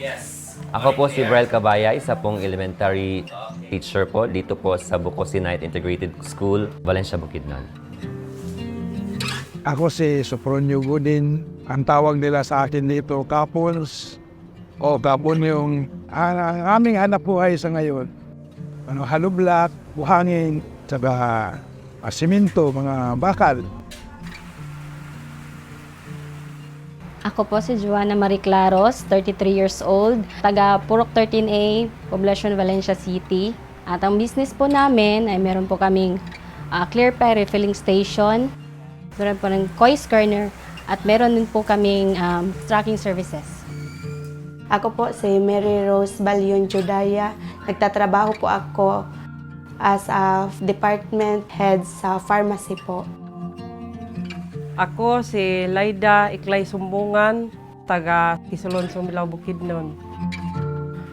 yes. Ako po si Brel Cabaya, isa pong elementary teacher po dito po sa Bukosi Night Integrated School, Valencia, Bukidnon. Ako si Sopronio Godin. Ang tawag nila sa akin dito, Kapons. O Kapon yung ah, ang aming hanap buhay sa ngayon. Ano, halublat, buhangin, saka ah, simento, mga bakal. Ako po si Joanna Marie Claros, 33 years old, taga Purok 13A, Poblacion Valencia City. At ang business po namin ay meron po kaming ah, Clear Pie Refilling Station, meron po ng Koi's Corner, at meron din po kaming um, tracking services. Ako po si Mary Rose Balyon Judaya. Nagtatrabaho po ako as a department head sa pharmacy po. Ako si Laida Iklay Sumbungan, taga Kisulon Sumilaw Bukidnon.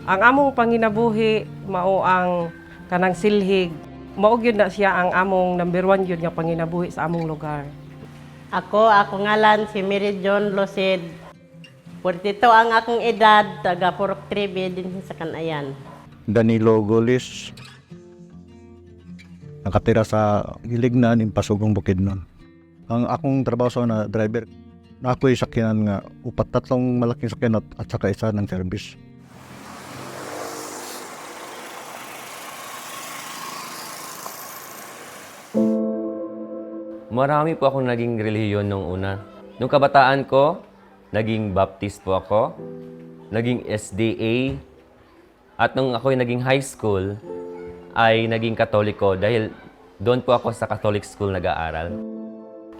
Ang among panginabuhi mao ang kanang silhig. Mao gyud na siya ang among number one gyud nga panginabuhi sa among lugar. Ako, ako ngalan si Mary John Lucid. 42 ang akong edad, taga Purok Tribe din sa Kanayan. Danilo Golis. Nakatira sa Gilignan, Impasugong Bukidnon. Ang akong trabaho sa na driver, na ako'y sakyanan nga upat tatlong malaking sakyan at, at saka isa ng service. Marami po akong naging relihiyon nung una. Nung kabataan ko, naging Baptist po ako, naging SDA, at nung ako'y naging high school, ay naging katoliko dahil doon po ako sa Catholic school nag-aaral.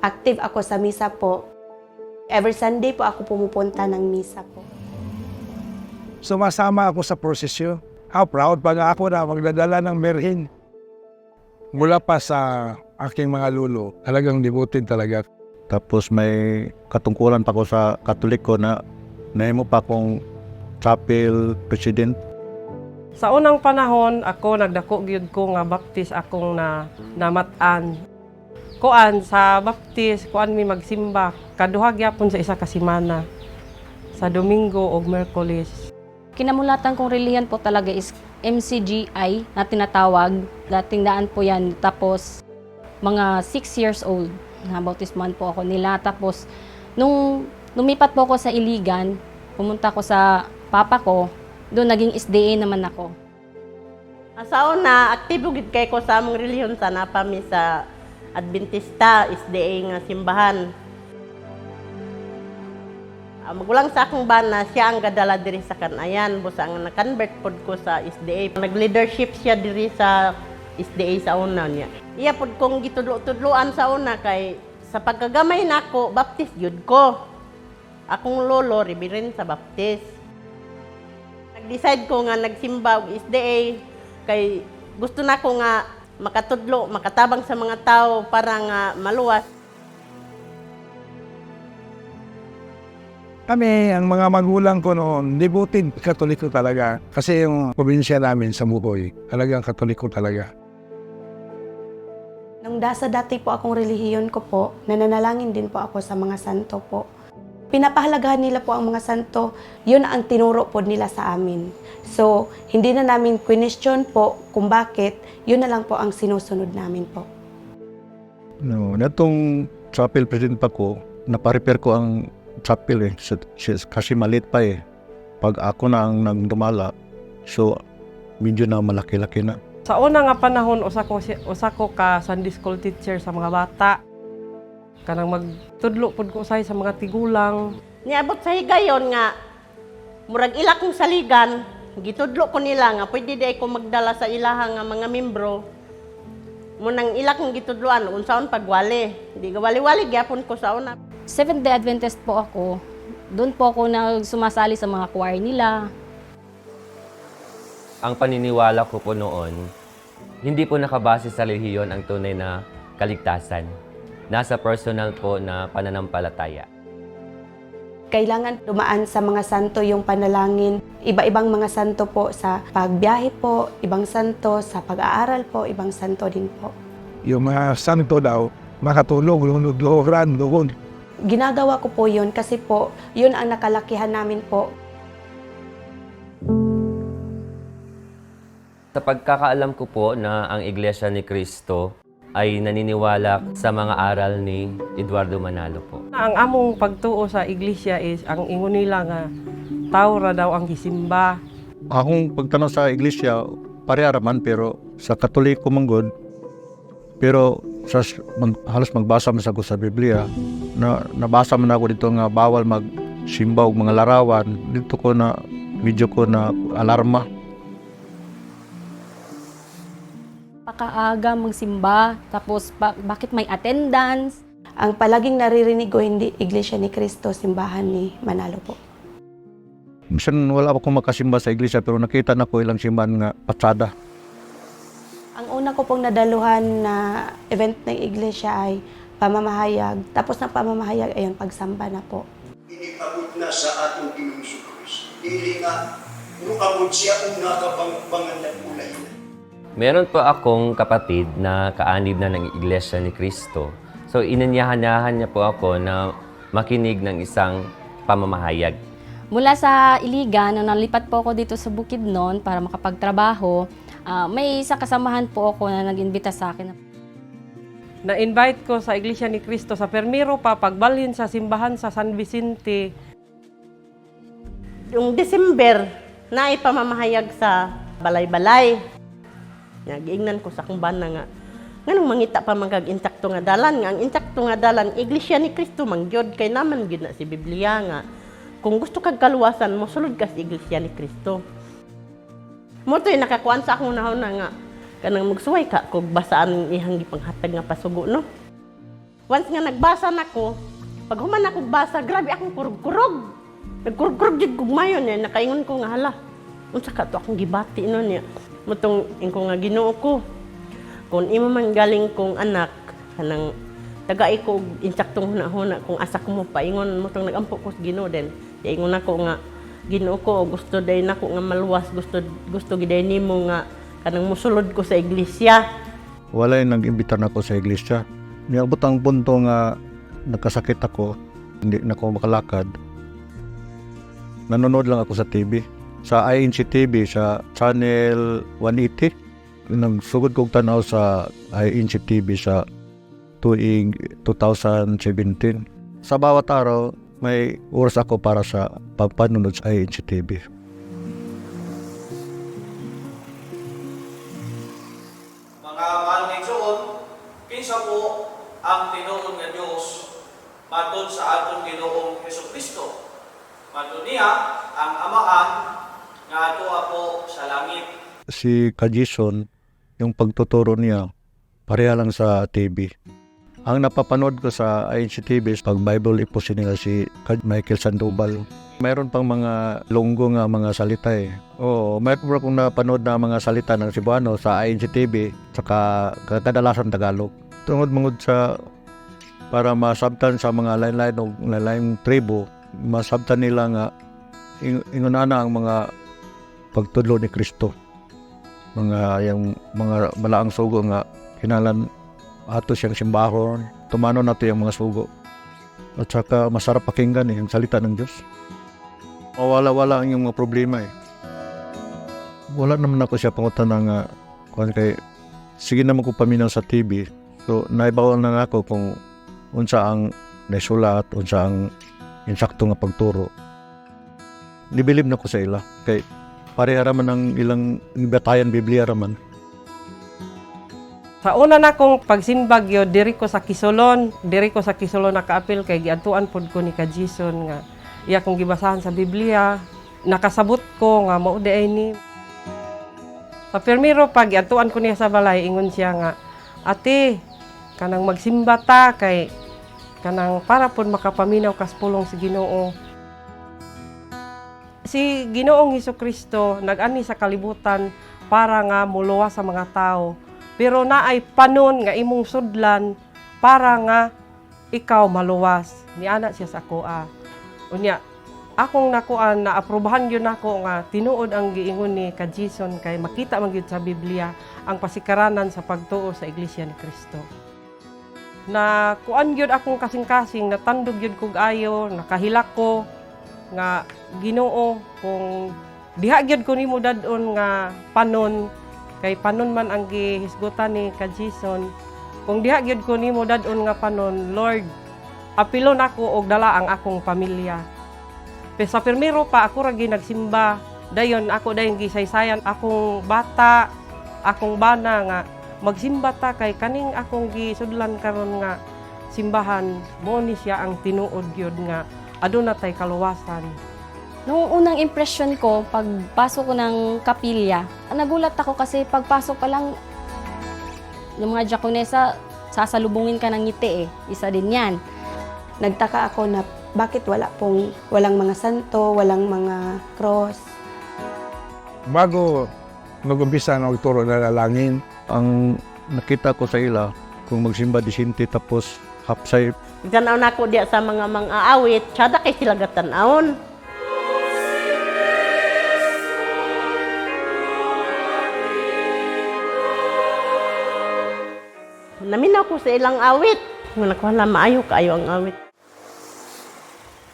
Active ako sa misa po. Every Sunday po ako pumupunta ng misa po. Sumasama ako sa prosesyo. How proud pa nga ako na magdadala ng merhin. Mula pa sa aking mga lulo, talagang devoted talaga. Tapos may katungkulan pa ko sa Katoliko na nahimo pa akong chapel president. Sa unang panahon, ako nagdako gyud ko nga baptist akong na namatan. Kuan sa baptist, kuan mi magsimba kaduha gyapon sa isa ka semana. Sa Domingo ug Miyerkules. Kinamulatan kong relihiyon po talaga is MCGI na tinatawag. Dating daan po yan. Tapos, mga 6 years old, na bautismuhan po ako nila. Tapos, nung lumipat po ako sa Iligan, pumunta ko sa papa ko, doon naging SDA naman ako. Sa una, aktibo gid kay ko sa among relihiyon sa napami sa Adventista, SDA nga simbahan. Ah, magulang sa akong bana, siya ang gadala diri sa Kanayan. Busa ang na-convert pod ko sa SDA. Nag-leadership siya diri sa SDA sa una niya. Iya pod kong gitudlo-tudloan sa una kay sa pagkagamay nako, baptist yun ko. Akong lolo, reverend sa baptist. Nag-decide ko nga nagsimba og SDA kay gusto na ko nga makatudlo, makatabang sa mga tao para nga maluwas. Kami, ang mga magulang ko noon, devoted katoliko talaga. Kasi yung probinsya namin sa Bukoy, talagang katoliko talaga. Nung dasa dati po akong relihiyon ko po, nananalangin din po ako sa mga santo po. Pinapahalagahan nila po ang mga santo, yun ang tinuro po nila sa amin. So, hindi na namin question po kung bakit, yun na lang po ang sinusunod namin po. No, natong chapel president pa ko, naparepair ko ang chapel eh, kasi maliit pa eh. Pag ako na ang nagdumala, so medyo na malaki-laki na. Sa una nga panahon, usa ko, usa ko ka Sunday school teacher sa mga bata. Kanang magtudlo pod ko usay sa mga tigulang. Niabot sa higayon nga, murag ila kong saligan, gitudlo ko nila nga pwede di ko magdala sa ilaha nga mga membro. Munang ila kong gitudloan, unsaon pagwali. Di gawali-wali, gyapon ko sa una. Seventh-day Adventist po ako. Doon po ako na sumasali sa mga choir nila. Ang paniniwala ko po noon, hindi po nakabase sa relihiyon ang tunay na kaligtasan nasa personal po na pananampalataya. Kailangan dumaan sa mga santo yung panalangin. Iba-ibang mga santo po sa pagbiyahe po, ibang santo sa pag-aaral po, ibang santo din po. Yung mga santo daw, makatulong, lulugloran, lugon. Ginagawa ko po yun kasi po, yun ang nakalakihan namin po. Sa pagkakaalam ko po na ang Iglesia ni Cristo ay naniniwala sa mga aral ni Eduardo Manalo po. Ang among pagtuo sa iglesia is ang ingon nila nga tao ra daw ang gisimba. Akong pagtanong sa iglesia, pareha raman pero sa katoliko manggod, pero sa mag, halos magbasa man sa ko sa Biblia, na nabasa man ako dito nga bawal magsimba og mga larawan. Dito ko na medyo ko na alarma. Pakaaga magsimba, tapos ba- bakit may attendance? Ang palaging naririnig ko, hindi Iglesia ni Cristo, simbahan ni Manalo po. Minsan wala ako makasimba sa iglesia pero nakita na ko ilang simbahan nga patsada. Ang una ko pong nadaluhan na event ng iglesia ay pamamahayag. Tapos ng pamamahayag, ayun, pagsamba na po. inipabot na sa atong Ginoong Kristo. Dili nga, nukabot siya una kabangbangan ng ulay na. Meron po akong kapatid na kaanib na ng Iglesia ni Cristo. So inanyahan niya po ako na makinig ng isang pamamahayag. Mula sa Iligan, nung nalipat po ako dito sa Bukidnon para makapagtrabaho, ah, may isang kasamahan po ako na nag-imbita sa akin. Na-invite ko sa iglesia ni Cristo sa Permiro pa pagbalhin sa simbahan sa San Vicente. Yung December, na pamamahayag sa balay-balay. Nagiingnan ko sa kung bana nga. Nganong mangita pa magag intakto nga dalan nga ang intakto nga dalan iglesia ni Kristo mangyod kay naman gyud na si Biblia nga. Kung gusto kag kaluwasan mo sulod ka sa iglesia ni Kristo. Mo to'y nakakuan sa akong nahon na nga kanang magsuway ka kung basaan ihang gipanghatag nga pasugo no. Once nga nagbasa nako, pag human ako basa, grabe akong kurog-kurog. Nagkurog-kurog jud kog mayon eh, nakaingon ko nga hala. Unsa ka to akong gibati no niya. Mutong ingko nga Ginoo ko. Kung imo man galing kong anak kanang taga ko insaktong hunahuna kung asa ko mo paingon mutong nagampo ko sa Ginoo din. Ingon ako nga Ginoo ko gusto day nako nga maluwas gusto gusto giday nimo nga kanang musulod ko sa iglesia. Wala yung nag-imbita na ako sa iglesia. Niabot ang punto nga nagkasakit ako, hindi na ako makalakad. Nanonood lang ako sa TV. Sa INC TV, sa channel 180. Nagsugod kong tanaw sa INC TV sa tuig 2017. Sa bawat araw, may oras ako para sa pagpanunod sa INC TV. Mga mahal ng Igsoon, kinsa po ang tinuon nga Diyos matod sa atong Ginoong Hesus Kristo. Matod niya ang amahan nga ato po sa langit. si Kajison, yung pagtuturo niya, pareha lang sa TV. Ang napapanood ko sa INC TV is pag Bible ipusin nila si Michael Sandoval. Mayroon pang mga lunggo nga mga salita eh. Oo, mayroon akong napanood na mga salita ng Cebuano sa INC TV saka kadalasan Tagalog. Tungod mangod sa para masabtan sa mga lain-lain o lain-lain tribo, masabtan nila nga ing- ingunana ang mga pagtudlo ni Kristo. Mga yung mga malaang sugo nga hinalan ato siyang simbahon tumano nato yung mga sugo. At saka masarap pakinggan eh, yung salita ng Diyos. Mawala-wala ang yung mga problema eh. Wala naman ako siya pangutan nga kung kay sige naman ko paminaw sa TV so naibawal na ako kung unsa ang naisulat unsa ang insakto nga pagturo. Nibilib na ko sa ila. Kay pareha raman ang ilang batayan Biblia raman. Sa una na kong pagsimbag yo diri ko sa Kisolon, diri ko sa Kisolon nakaapil kay giadtuan pod ko ni Kajison nga iya kong gibasahan sa Biblia, nakasabot ko nga mao di ay ni. Sa Permiro pag giadtuan ko niya sa balay ingon siya nga ate kanang magsimba ta kay kanang para pod makapaminaw kas pulong si Ginoo. Si Ginoong Hesus Kristo nag-ani sa kalibutan para nga muluwas sa mga tao. Pero naay panon nga imong sudlan para nga ikaw maluwas. Niana siya sa kuha. Unya, akong nakuan na aprobahan yun ako nga tinuod ang giingon ni Kajison kay makita man gyud sa Biblia ang pasikaranan sa pagtuo sa Iglesia ni Kristo. Na kuan gyud akong kasing-kasing natandog gyud kog ayo, nakahilak ko nga Ginoo kung diha gyud ko nimo dadon nga panon Kay panon man ang gihisgutan ni Kajison, kung diha gyud ko nimo dadon nga panon, Lord, apilon ako og dala ang akong pamilya. Pero sa pirmero pa ako ra nagsimba. Dayon ako dayon gisaysayan akong bata, akong bana nga magsimba ta kay kaning akong gisudlan karon nga simbahan mo ni siya ang tinuod gyud nga aduna tay kaluwasan. Noong unang impression ko, pagpasok ko ng kapilya, nagulat ako kasi pagpasok pa lang, yung mga Jaconesa, sasalubungin ka ng ngiti eh. Isa din yan. Nagtaka ako na bakit wala pong walang mga santo, walang mga cross. Bago nag-umpisa na magturo na lalangin, Ang nakita ko sa ila, kung magsimba disinti tapos hapsay Tanaw na ako diya sa mga mga awit, tsada kay sila gatanawon. Naminaw ko sa ilang awit. Nga nakuha na maayo kaayo ang awit.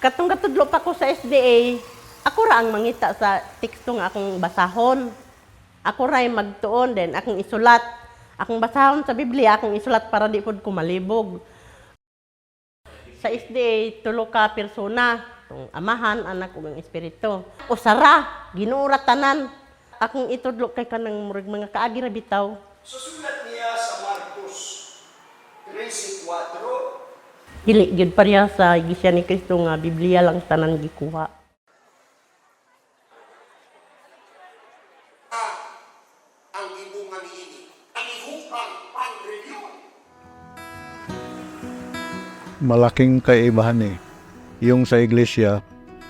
Katong katudlo pa ko sa SDA, ako ra ang mangita sa teksto nga akong basahon. Ako ra yung magtuon din, akong isulat. Akong basahon sa Biblia, akong isulat para di pod ko malibog sa SDA, tulo ka persona. Itong amahan, anak ug ang espiritu. Usara, ginuura tanan. Akong itudlo kay kanang murag mga kaagi ra bitaw. Susulat niya sa Marcos 13.4 Dili gyud pareha sa Iglesia ni Cristo nga Biblia lang tanan gikuha. ang gimunga niini. Ang ihuhang pang-review. Malaking kaibahan eh. Yung sa iglesia,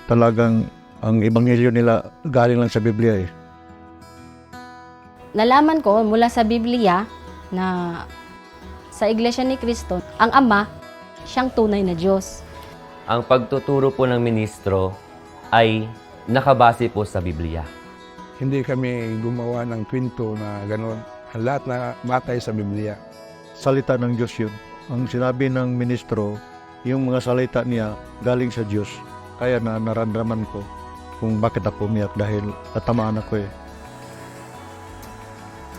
talagang ang ebanghelyo nila galing lang sa Biblia eh. Nalaman ko mula sa Biblia na sa Iglesia ni Cristo, ang Ama, siyang tunay na Diyos. Ang pagtuturo po ng ministro ay nakabase po sa Biblia. hindi kami gumawa ng kwento na gano'n. Ang lahat na batay sa Biblia. Salita ng Diyos yun. Ang sinabi ng ministro, yung mga salita niya galing sa Diyos. Kaya na naramdaman ko kung bakit ako umiyak dahil natamaan ako eh.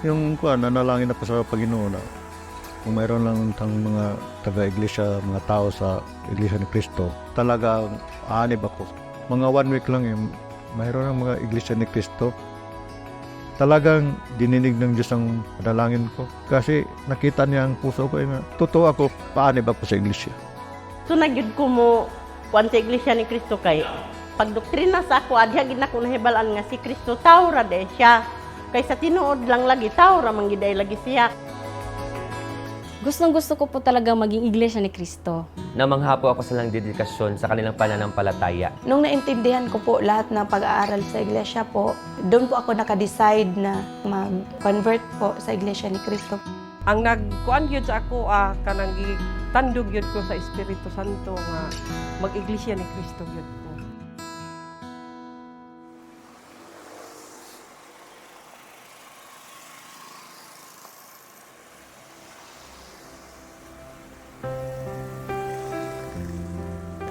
Yung kuan, nanalangin ako sa Panginoon na kung mayroon lang tang mga taga-iglesia, mga tao sa Iglesia ni Cristo, talagang aanib ako. Mga one week lang eh, mayroon ng mga Iglesia ni Cristo. Talagang dininig ng Diyos ang panalangin ko. Kasi nakita niya ang puso ko. eh, totoo ako, paanib ako sa Iglesia. So nagyud ko mo kuan sa Iglesia ni Cristo kay pagdoktrina sa ako adya gid na ko nahibalaan nga si Kristo tao ra de siya. Kay sa tinuod lang lagi tao ra man gid ay lagi siya. Gustong gusto ko po talaga maging Iglesia ni Cristo. Namangha po ako sa lang dedikasyon sa kanilang pananampalataya. Nung naintindihan ko po lahat ng pag-aaral sa iglesia po, doon po ako nakadecide na mag-convert po sa iglesia ni Cristo. Ang nagkuan gyud sa ako ah kanang tandog gyud ko sa Espiritu Santo nga mag-iglesia ni Cristo gyud ko.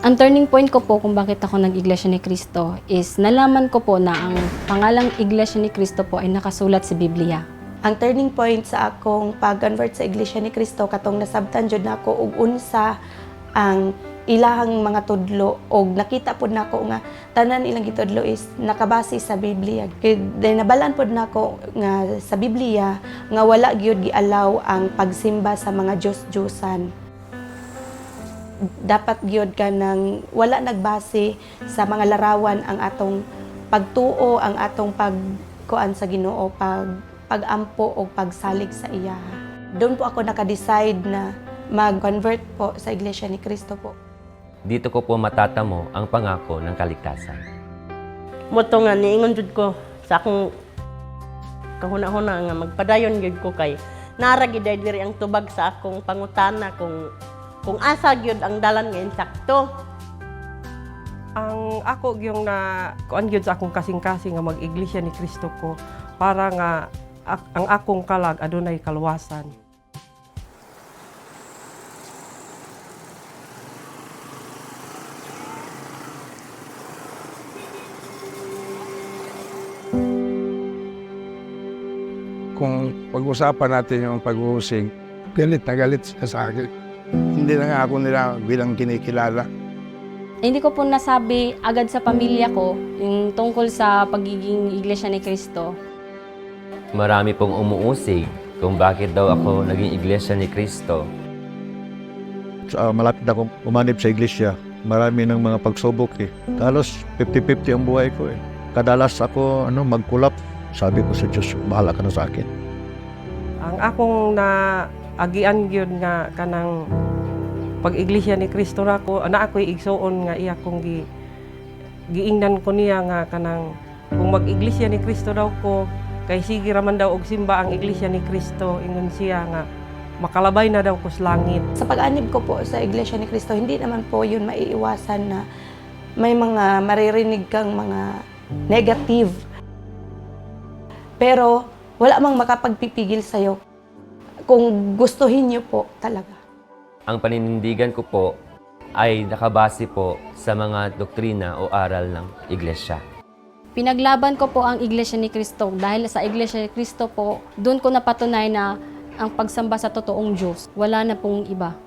Ang turning point ko po kung bakit ako nag-Iglesia ni Cristo is nalaman ko po na ang pangalang Iglesia ni Cristo po ay nakasulat sa Biblia. Ang turning point sa akong pag-convert sa iglesia ni Cristo katong nasabtan jud nako og unsa ang ilahang mga tudlo og nakita pod nako nga tanan ilang gitudlo is nakabase sa Biblia. Kay nabalaan pod nako nga sa Biblia nga wala gyud gialaw ang pagsimba sa mga Diyos-Diyosan. Dapat gyud ka nang wala nagbase sa mga larawan ang atong pagtuo, ang atong pagkuan sa Ginoo, pag pagampo o pagsalig sa iya. Doon po ako naka-decide na mag-convert po sa Iglesia ni Cristo po. Dito ko po matatamo ang pangako ng kaligtasan. Moto nga niingon jud ko sa akong kahuna-huna nga magpadayon gyud ko kay nara gid diri ang tubag sa akong pangutana kung kung asa gyud ang dalan nga insakto. Ang ako yung na kuan gyud sa akong kasing-kasing nga mag-iglesia ni Cristo ko para nga ak- ang akong kalag adunay kaluwasan. kung pag-usapan natin yung pag-uusig, galit na galit siya sa akin. Hindi na nga ako nila bilang kinikilala. Hindi ko po nasabi agad sa pamilya ko yung tungkol sa pagiging iglesia ni Cristo. Marami pong umuusig kung bakit daw ako naging iglesia ni Kristo. Sa, malapit na akong umanib sa iglesia. Marami ng mga pagsubok eh. Halos 50-50 ang buhay ko eh. Kadalas ako ano, magkulap. Sabi ko sa Diyos, bahala ka na sa akin. Ang akong na agian gyud nga kanang pag-iglesia ni Kristo na ako, ana ako'y igsuon nga iya kong gi giingnan ko niya nga kanang kung mag-iglesia ni Kristo daw ko kay sige raman daw og simba ang iglesia ni Kristo ingon siya nga makalabay na daw ko sa langit. Sa pag-anib ko po sa Iglesia ni Cristo, hindi naman po yun maiiwasan na may mga maririnig kang mga negative. Pero wala mang makapagpipigil sa'yo kung gustuhin niyo po talaga. Ang paninindigan ko po ay nakabase po sa mga doktrina o aral ng iglesia. Pinaglaban ko po ang iglesia ni Cristo dahil sa iglesia ni Cristo po, doon ko napatunay na ang pagsamba sa totoong Diyos, wala na pong iba.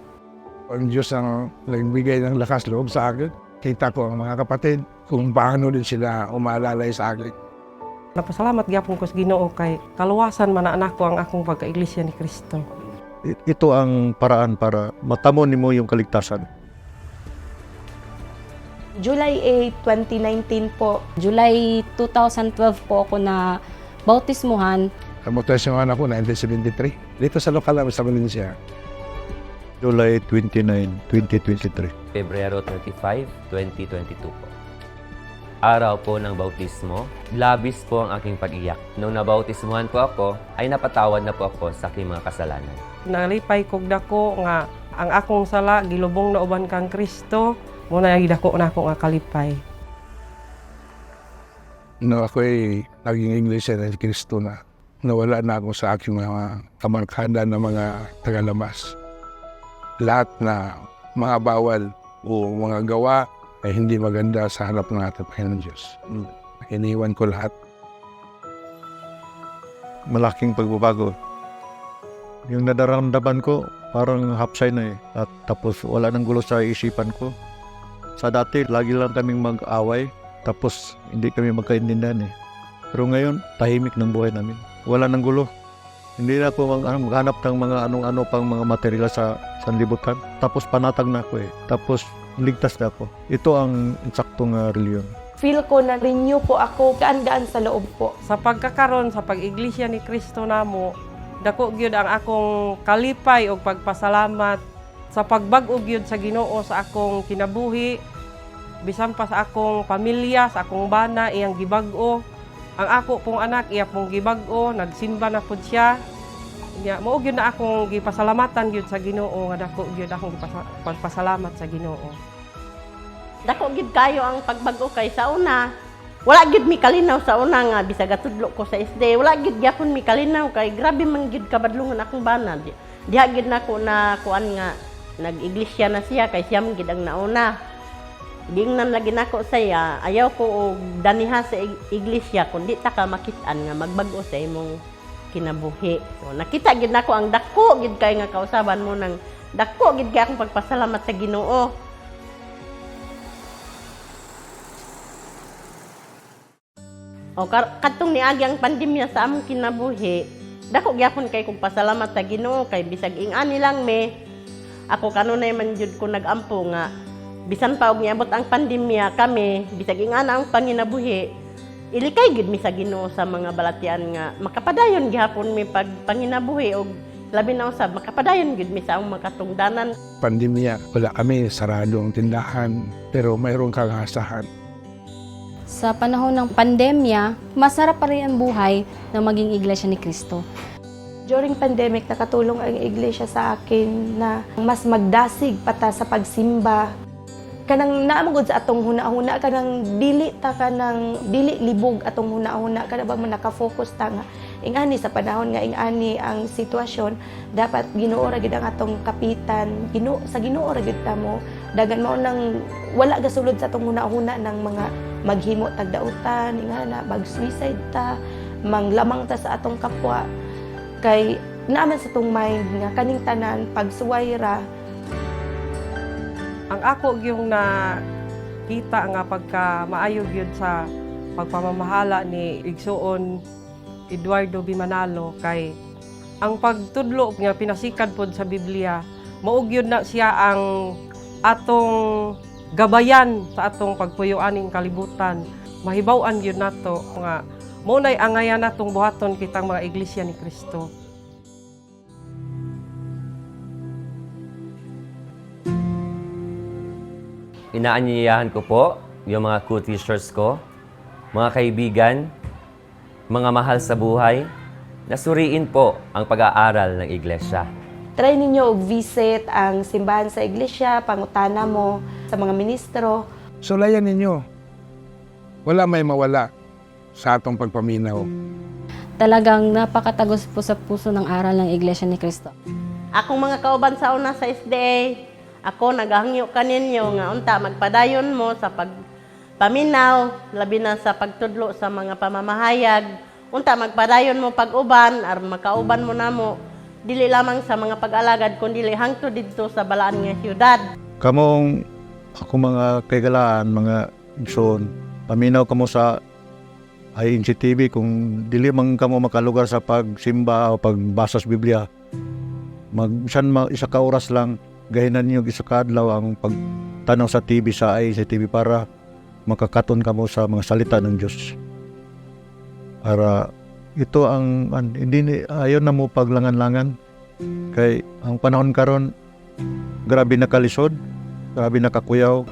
Ang Diyos ang nagbigay ng lakas loob sa akin. Kita ko ang mga kapatid kung paano din sila umalalay sa akin. Napasalamat gyapon ko sa Ginoo kay kaluwasan man na anak ko ang akong pagka-iglesia ni Kristo. Ito ang paraan para matamo nimo yung kaligtasan. July 8, 2019 po, July 2012 po ako na bautismuhan. Kamutasyon ako 1973. Dito sa lokal namin sa Valencia. July 29, 2023. Pebrero 35, 2022 po. Araw po ng bautismo, labis po ang aking pag-iyak. Nung nabautismuhan po ako, ay napatawad na po ako sa aking mga kasalanan. Nalipay kog dako nga ang akong sala gilubong na uban kang Kristo mo na dako na ako nga kalipay. No, ako'y naging English na Kristo na. Nawala na ako sa aking mga kamarkada na mga tagalabas. Lahat na mga bawal o mga gawa ay hindi maganda sa harap ng ating Panginoon Diyos. Iniwan ko lahat. Malaking pagbabago. Yung nadaramdaman ko, parang hapsay na eh. At tapos wala nang gulo sa isipan ko. Sa dati, lagi lang kaming mag-away. Tapos hindi kami magkaintindihan eh. Pero ngayon, tahimik ng buhay namin. Wala nang gulo. Hindi na ako mag, maghanap ng mga anong-ano pang mga material sa sanlibutan. Tapos panatag na ako eh. Tapos ligtas na ako. Ito ang insaktong uh, reliyon. feel ko na renew po ako, gaan-gaan sa loob po. Sa pagkakaron sa pag-iglesia ni Kristo namo, dako gyud ang akong kalipay o pagpasalamat sa pagbag-o gyud sa Ginoo sa akong kinabuhi bisan pa sa akong pamilya, sa akong bana iyang gibag-o. Ang ako pong anak iya pong gibag-o, nagsimba na pud siya. Ya, mao gyud na akong gipasalamatan gyud sa Ginoo nga dako gyud akong gipasa- pagpasalamat sa Ginoo. Dako gid kayo ang pagbago kay sa una. Wala gid mi kalinaw sa una nga bisag atudlo ko sa SD. Wala gid gyapon mi kalinaw kay grabe man gid kabadlungan akong bana. Di- Diha gid nako na kuan nga nag-iglesia na siya kay siya man gid ang nauna. Gingnan lagi nako saya, ayaw ko og daniha sa ig- iglesia kundi ta ka makit-an nga magbago sa imong kinabuhi. So nakita gid nako ang dako gid kay nga kausaban mo nang dako gid kay akong pagpasalamat sa Ginoo. O kar kadtong niagi ang pandemya sa among kinabuhi, dako gyapon kay kog pasalamat sa Ginoo kay bisag ing-ani lang me. Ako kanunay man jud ko nagampo nga bisan pa og niabot ang pandemya kami bisag ing-ana ang panginabuhi. Ilikay gid mi sa Ginoo sa mga balatian nga makapadayon gihapon mi pag panginabuhi og labi na usab makapadayon gid mi sa among makatungdanan. Pandemya, wala kami, sarado ang tindahan, pero mayroong kagasahan. Sa panahon ng pandemya, masarap pa rin ang buhay na maging iglesia ni Cristo. During pandemic, nakatulong ang iglesia sa akin na mas magdasig pata sa pagsimba. Kanang naamagod sa atong huna-huna, kanang dili ta kanang dili libog atong huna-huna, kada ba man nakafocus ta nga. Ingani sa panahon nga ingani ang sitwasyon, dapat Ginoo ra gid ang atong kapitan. Ginoo sa Ginoo ra gid ta mo. Dagan mao nang wala gasulod sa atong huna-huna ng mga maghimo tagdautan, ingana mag-suicide ta, manglamang ta sa atong kapwa Kay naman sa tong mind nga kaning tanan pagsuway ra Ang ako yung na kita nga pagka maayo gyud sa pagpamamahala ni Igsoon Eduardo Bimanalo kay ang pagtudlo nga pinasikad pod sa Biblia mao gyud na siya ang atong gabayan sa atong pagpuyo-aning kalibutan. Mahibaw-an gyud nato nga mo nay angayan natong buhaton kitang mga iglesia ni Kristo Inaanyayahan ko po yung mga co-teachers ko, mga kaibigan, mga mahal sa buhay, na suriin po ang pag-aaral ng iglesia. try ninyo og visit ang simbahan sa iglesia, pangutana mo sa mga ministro. Sulayan ninyo. Wala may mawala sa atong pagpaminaw. Talagang napakatagos po sa puso ng aral ng Iglesia ni Cristo. Akong mga kauban sa una sa SDA, ako naghangyo kaninyo nga unta magpadayon mo sa pagpaminaw, labi na sa pagtudlo sa mga pamamahayag. Unta magpadayon mo pag-uban, ar makauban mo namo dili lamang sa mga pag-alagad kundi hangtod didto sa balaan nga siyudad. Kamong ako mga kaigalaan, mga igsoon, paminaw kamo sa INC TV kung dili man kamo makalugar sa pagsimba o pagbasa sa Biblia. Magsan ma isa ka oras lang gahinan niyo isa ka adlaw ang pagtanaw sa TV sa INC TV para makakaton kamo sa mga salita ng Diyos. Para ito ang an, hindi ayaw na mo paglangan-langan kay ang panahon karon grabe nakalisod grabe nakakuyaw